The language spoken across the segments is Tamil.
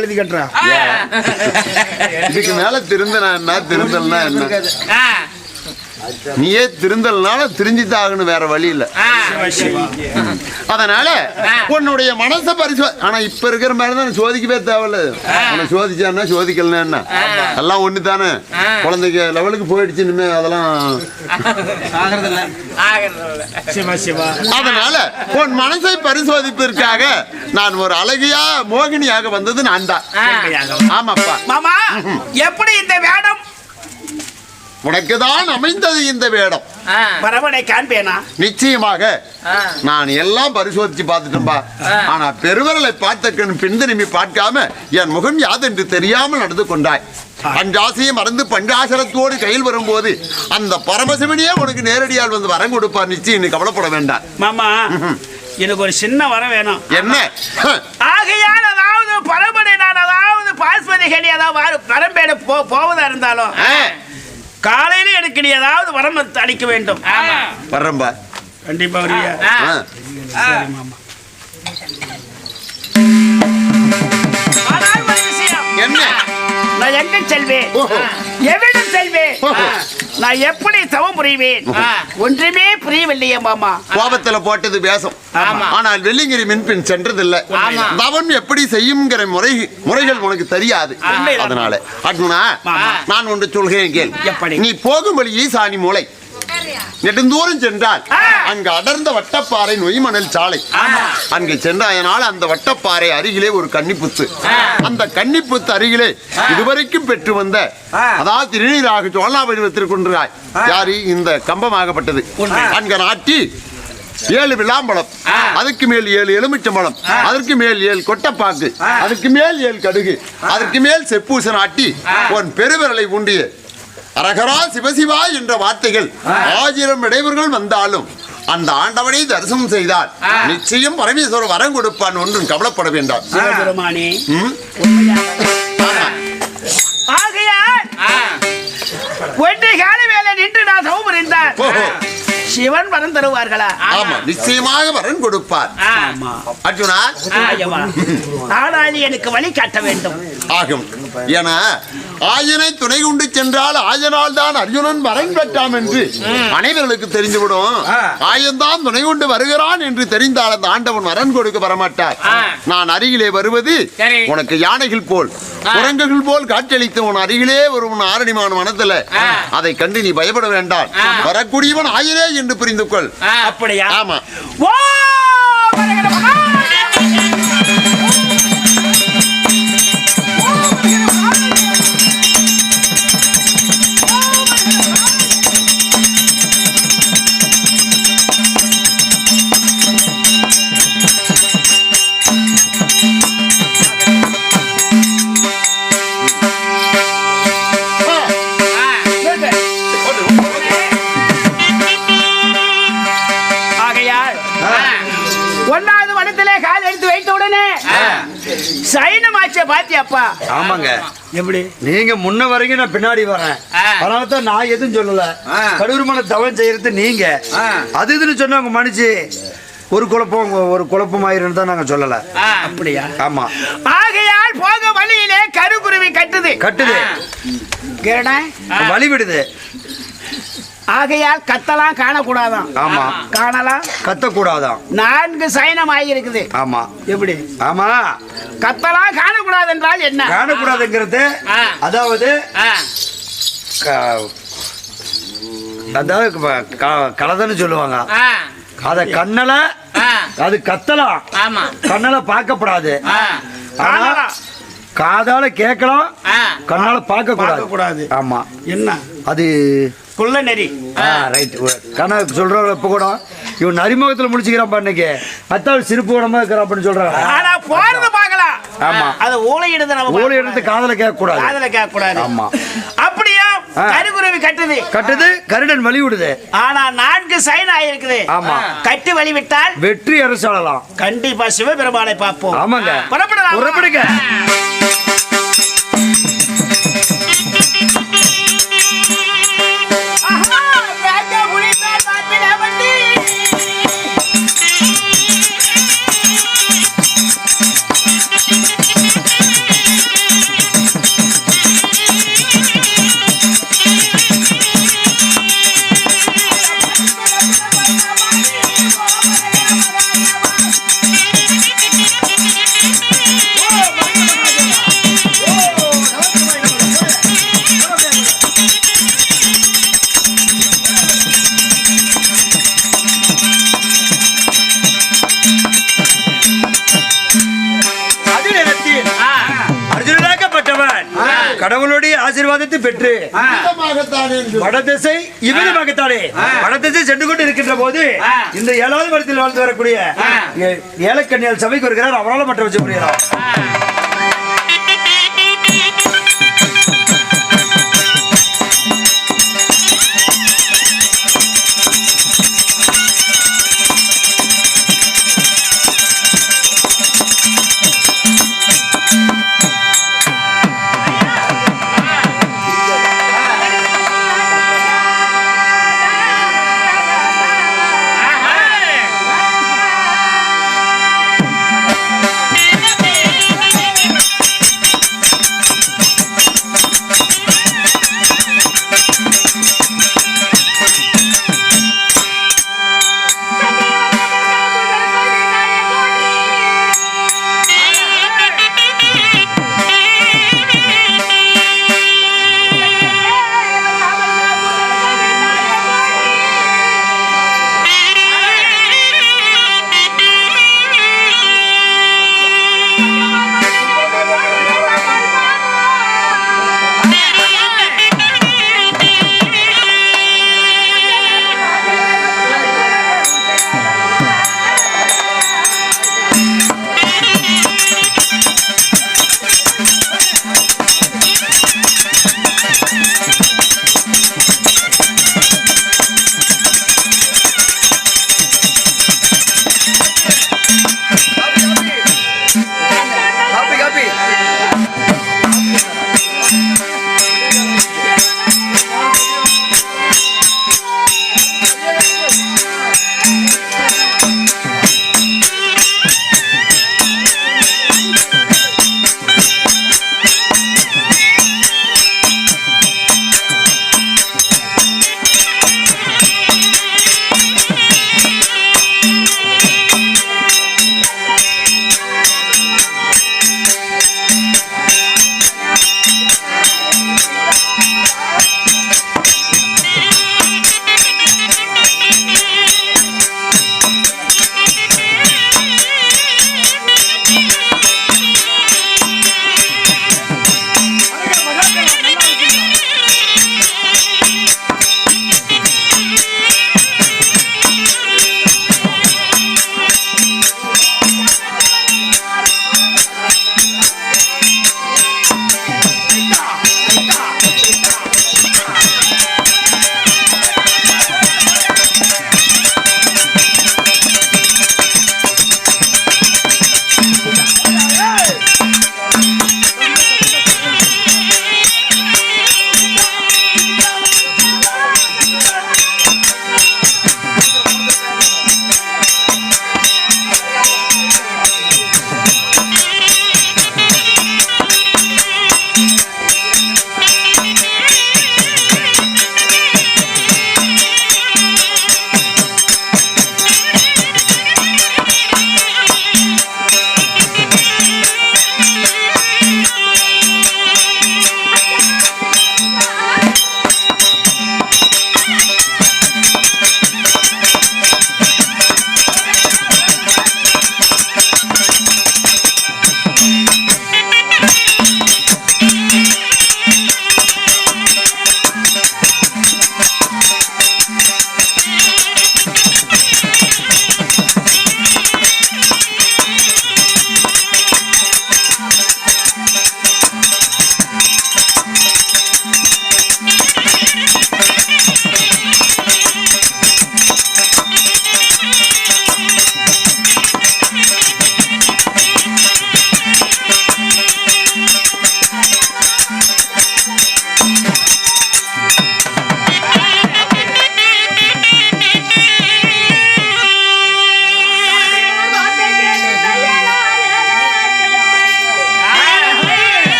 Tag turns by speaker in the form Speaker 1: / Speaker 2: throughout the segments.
Speaker 1: எழுதி கட்டுறான்.
Speaker 2: இதுக்கு மேல திருந்தனா என்ன? திருந்தல்னா என்ன? நீயே திருந்தல்னால திருந்திதான் ஆகணும் வேற வழி இல்ல அதனால உன்னுடைய மனசை பரிசோ ஆனா இப்ப இருக்கிற மாதிரி தான் சோதிக்கவே தேவையில்ல. உன்னை சோதிச்சான்னா சோதிக்கலன்னா என்ன? எல்லாம் ஒண்ணு தானே குழந்தைக்கு லெவலுக்கு போயிடுச்சு இனிமே அதெல்லாம் அதனால உன் மனசை பரிசோதிப்பதற்காக நான் ஒரு அழகியா மோகினியாக வந்தது நான் தான். ஆமாப்பா.
Speaker 3: மாமா எப்படி இந்த வேடம்
Speaker 2: உனக்கு தான் அமைந்தது இந்த வேடம்.
Speaker 3: வரவனை காண்பேனா?
Speaker 2: நிச்சயமாக. நான் எல்லாம் பரிசோதிச்சு பார்த்துட்டேன்பா. ஆனா பெருவரலை பார்த்த கண் பின் திரும்பி பார்க்காம என் முகம் யாதென்று தெரியாமல் நடந்து கொண்டாய். அஞ்சாசையை மறந்து பஞ்சாசரத்தோடு கையில் வரும்போது அந்த பரமசிவனியே உனக்கு நேரடியால் வந்து வரம் கொடுப்பார். நிச்சயம் நீ கவலைப்பட வேண்டாம்.
Speaker 3: மாமா எனக்கு ஒரு சின்ன வரம் வேணும்.
Speaker 2: என்ன?
Speaker 3: ஆகையால் அதாவது பரம்பரை நான் அதாவது பாஸ்மதி கனி அதாவது வரம்பேடு போ போவதா இருந்தாலும்.
Speaker 2: ஆ,
Speaker 3: காலையில எனக்கு நீ ஏதாவது வரம் அளிக்க வேண்டும்.
Speaker 2: வர்றேன்பா
Speaker 3: கண்டிப்பா வருவியா
Speaker 2: என்ன?
Speaker 3: நான் எங்க செல்வேன். எவ்விடம் செல்வேன்?
Speaker 2: ஓஹோ.
Speaker 3: நான் எப்படி தவம் புரிவேன் ஒன்றுமே புரியவில்லையே மாமா
Speaker 2: கோபத்துல போட்டது வேஷம்
Speaker 3: ஆமா.
Speaker 2: ஆனால் வெள்ளிங்கிரி மின்பின் சென்றதில்லை. தவம் எப்படி செய்யுங்கிற முறை முறைகள் உனக்கு தெரியாது. அதனால
Speaker 3: ஆமா.
Speaker 2: நான் ஒன்று சொல்கிறேன் கேள்
Speaker 3: எப்படி?
Speaker 2: நீ போகும் வழியே சாணி மூளை நெடுந்தூரம் சென்றால். அங்கு அடர்ந்த வட்டப்பாறை நொய்மணல் சாலை. அங்கு சென்றாயனால் அந்த வட்டப்பாறை அருகிலே ஒரு கன்னிப்புத்து. அந்த கன்னிப்புத்து அருகிலே இதுவரைக்கும் பெற்று வந்த அதாவது திருநீராக சோழாபரிவத்தில் கொன்றாய் யாரு? இந்த கம்பமாகப்பட்டது. அங்க நாட்டி ஏழு விளாம்பழம். அதுக்கு மேல் ஏழு எலுமிச்சம்பழம். அதற்கு மேல் ஏழு கொட்டப்பாக்கு. அதுக்கு மேல் ஏழு கடுகு. அதற்கு மேல் செப்பூச நாட்டி உன் பெருவிரலை உண்டிய அரகரா சிவசிவா என்ற வார்த்தைகள் ஆயிரம் இடைவர்கள் வந்தாலும் அந்த ஆண்டவனை தரிசனம் செய்தால் நிச்சயம் பரமேஸ்வரர் வரம் கொடுப்பான் ஒன்றும் கவலைப்பட வேண்டாம்.
Speaker 3: ஒன்றை கால வேலை நின்று நான் தவம் புரிந்தார்
Speaker 2: ஓஹோ.
Speaker 3: சிவன் வரம் தருவார்களா?
Speaker 2: ஆமா நிச்சயமாக வரன் கொடுப்பார்.
Speaker 3: ஆமா.
Speaker 2: அர்ஜுனா.
Speaker 3: நாடாளி எனக்கு வழி காட்ட வேண்டும்.
Speaker 2: ஆகும். என ஆயனை துணை கொண்டு சென்றால் ஆயனால் தான் அர்ஜுனன் வரன் பெற்றாம் என்று அனைவர்களுக்கு தெரிந்துவிடும். ஆயன்தான் துணை கொண்டு வருகிறான் என்று தெரிந்தால் அந்த ஆண்டவன் வரன் கொடுக்க வரமாட்டார். நான் அருகிலே வருவது. உனக்கு யானைகள் போல் குரங்குகள் போல் காட்சியளித்து உன் அருகிலே ஒரு ஆரணிமான மனத்துல. அதை கண்டு நீ பயப்பட வேண்டாம். வரக்கூடியவன் ஆயனே என்று புரிந்து கொள்
Speaker 3: அப்படியா?
Speaker 2: ஆமா.
Speaker 3: பாத்தியாப்பா?
Speaker 4: ஆமாங்க.
Speaker 1: எப்படி?
Speaker 4: நீங்க முன்ன வரைக்கும் நான் பின்னாடி வரேன். அதனால தான் நான் எதுவும் சொல்லல. கடவுருமான தவம் செய்யறது நீங்க. அது இதுன்னு சொன்னவங்க மனுச்சு ஒரு குழப்பம் ஒரு குழப்பமாயிருந்து தான் நாங்க சொல்லல.
Speaker 3: அப்படியா?
Speaker 4: ஆமா.
Speaker 3: ஆகையால் போக வழியிலே கருக்குருவி கட்டுது.
Speaker 4: கட்டுது.
Speaker 3: கேடா
Speaker 4: வழி விடுது
Speaker 3: ஆகையால் கத்தலாம் காணக்கூடாதாம்.
Speaker 4: ஆமா.
Speaker 3: காணலாம்.
Speaker 4: கத்தக்கூடாதான்
Speaker 3: நான்கு சயனம் ஆகியிருக்குது
Speaker 4: ஆமா.
Speaker 3: எப்படி?
Speaker 4: ஆமா.
Speaker 3: கத்தலாம் காணக்கூடாது என்றால் என்ன?
Speaker 4: காணக்கூடாதுங்கிறது. அதாவது அதாவது கலதன்னு சொல்லுவாங்க. அத கண்ணல அது கத்தலாம்.
Speaker 3: ஆமா.
Speaker 4: கண்ணால பார்க்கப்படாது. காதால. கேட்கலாம் கண்ணால பார்க்க. கூடாது ஆமா.
Speaker 1: என்ன?
Speaker 4: அது
Speaker 3: குள்ள நெறி
Speaker 4: ரைட் கண்ணா சொல்றவங்க இப்ப கூட. இவன் நரிமுகத்துல முடிச்சுக்கிறான் இன்னைக்கு. அத்தாள் சிரிப்பு உடம்பா இருக்கிறான் அப்படின்னு சொல்றாங்க
Speaker 3: ஆனா போறது பார்க்கலாம்.
Speaker 4: ஆமா.
Speaker 3: அது ஊழையிடுது நம்ம
Speaker 4: ஊழி எடுத்து காதல கேட்க கூடாது
Speaker 3: காதல கேட்க கூடாது
Speaker 4: ஆமா.
Speaker 3: அப்படியா?
Speaker 4: ஆ.
Speaker 3: கருக்குருவி கட்டுது.
Speaker 4: கட்டுது கருடன் வழி விடுது
Speaker 3: ஆனா நான்கு சைன் ஆயிருக்குது.
Speaker 4: ஆமா.
Speaker 3: கட்டி வழி விட்டால்
Speaker 4: வெற்றி அரசாளலாம்
Speaker 3: கண்டிப்பா சிவபெருமானை பார்ப்போம்.
Speaker 4: ஆமாங்க.
Speaker 3: புறப்படலாம்?
Speaker 4: புறப்படுங்க. ஆசீர்வாதத்தை பெற்று வடதிசை இவ்விதமாகத்தானே. வடதிசை சென்று கொண்டு இருக்கின்ற போது. இந்த ஏழாவது வருடத்தில் வாழ்ந்து வரக்கூடிய ஏலக்கண்ணியால் சபைக்கு வருகிறார். அவரால் மற்ற வச்சு முடியலாம்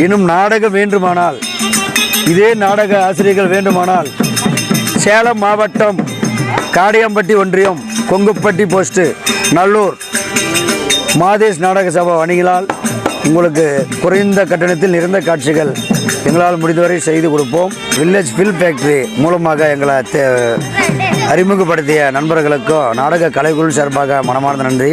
Speaker 4: இன்னும் நாடகம் வேண்டுமானால் இதே நாடக ஆசிரியர்கள் வேண்டுமானால் சேலம் மாவட்டம் காடியம்பட்டி ஒன்றியம் கொங்குப்பட்டி போஸ்ட்டு நல்லூர் மாதேஷ் நாடக சபா வணிகளால் உங்களுக்கு குறைந்த கட்டணத்தில் நிறைந்த காட்சிகள் எங்களால் முடிந்தவரை செய்து கொடுப்போம். வில்லேஜ் ஃபில் ஃபேக்ட்ரி மூலமாக எங்களை தே- அறிமுகப்படுத்திய நண்பர்களுக்கும் நாடக கலைக்குழு சார்பாக மனமார்ந்த நன்றி.